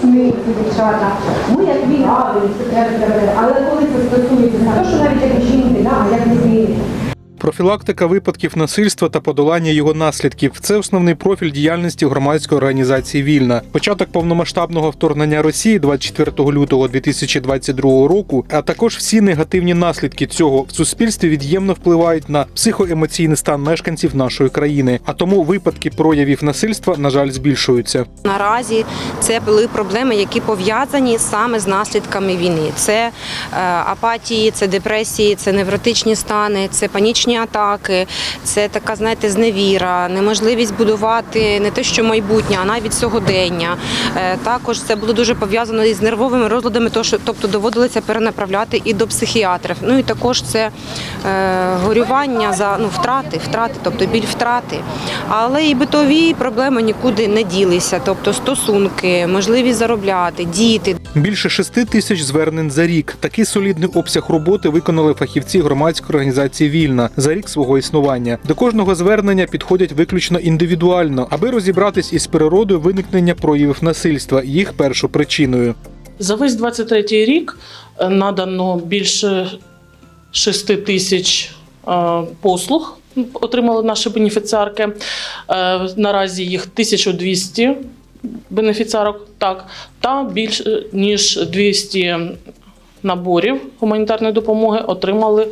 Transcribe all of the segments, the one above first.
сміються дівчата. Ми як війна, але коли це стосується не що навіть як жінки, Профілактика випадків насильства та подолання його наслідків це основний профіль діяльності громадської організації Вільна. Початок повномасштабного вторгнення Росії 24 лютого 2022 року, а також всі негативні наслідки цього в суспільстві від'ємно впливають на психоемоційний стан мешканців нашої країни. А тому випадки проявів насильства, на жаль, збільшуються. Наразі це були проблеми, які пов'язані саме з наслідками війни. Це е, апатії, це депресії, це невротичні стани, це панічні атаки, це така, знаєте, зневіра, неможливість будувати не те, що майбутнє, а навіть сьогодення. Е, Також це було дуже пов'язано із нервовими розладами, то тобто доводилося перенаправляти і до психіатрів. Ну і також це е, горювання за ну втрати, втрати, тобто біль втрати. Але і битові проблеми нікуди не ділися, тобто стосунки, можливість заробляти, діти. Більше шести тисяч звернень за рік. Такий солідний обсяг роботи виконали фахівці громадської організації Вільна за рік свого існування. До кожного звернення підходять виключно індивідуально, аби розібратись із природою виникнення проявів насильства, їх першопричиною. За весь 23-й рік е, надано більше 6 тисяч е, послуг. Отримали наші бенефіціарки. Е, Наразі їх 1200 бенефіціарок, так, та більше ніж 200 наборів гуманітарної допомоги отримали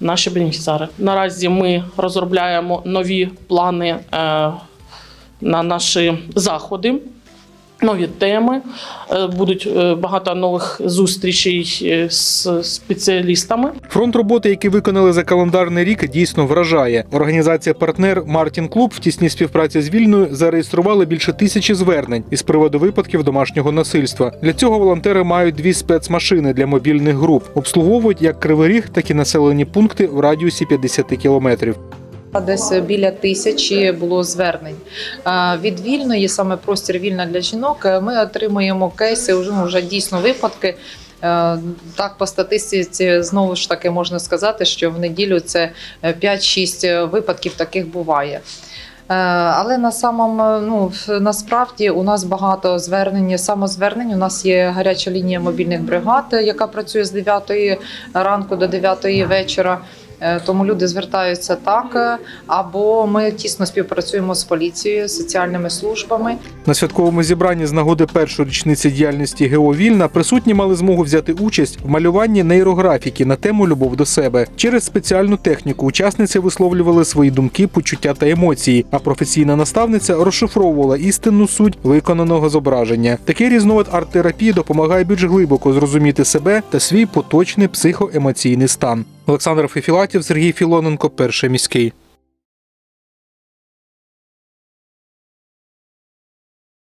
наші бенефіціари. Наразі ми розробляємо нові плани е, на наші заходи нові теми. Е, Будуть е, багато нових зустрічей е, з спеціалістами. Фронт роботи, який виконали за календарний рік, дійсно вражає. Організація партнер Мартін Клуб в тісній співпраці з вільною зареєстрували більше тисячі звернень із приводу випадків домашнього насильства. Для цього волонтери мають дві спецмашини для мобільних груп, обслуговують як кривий ріг, так і населені пункти в радіусі 50 кілометрів. Десь біля тисячі було звернень Е, від вільної, саме простір вільна для жінок. е, Ми отримуємо кейси вже, ну, вже дійсно випадки. Е, Так, по статистиці знову ж таки можна сказати, що в неділю це е, 5-6 випадків таких буває. Е, Але на самому ну насправді у нас багато звернень. Самозвернень. У нас є гаряча лінія мобільних бригад, яка працює з 9 ранку до 9 вечора. Е, Тому люди звертаються так, е, або ми тісно співпрацюємо з поліцією, соціальними службами. На святковому зібранні з нагоди першої річниці діяльності ГО Вільна присутні мали змогу взяти участь в малюванні нейрографіки на тему любов до себе. Через спеціальну техніку учасниці висловлювали свої думки, почуття та емоції. А професійна наставниця розшифровувала істинну суть виконаного зображення. Такий різновид арт-терапії допомагає більш глибоко зрозуміти себе та свій поточний психоемоційний стан. Олександр Фефілатів, Сергій Філоненко, перший міський.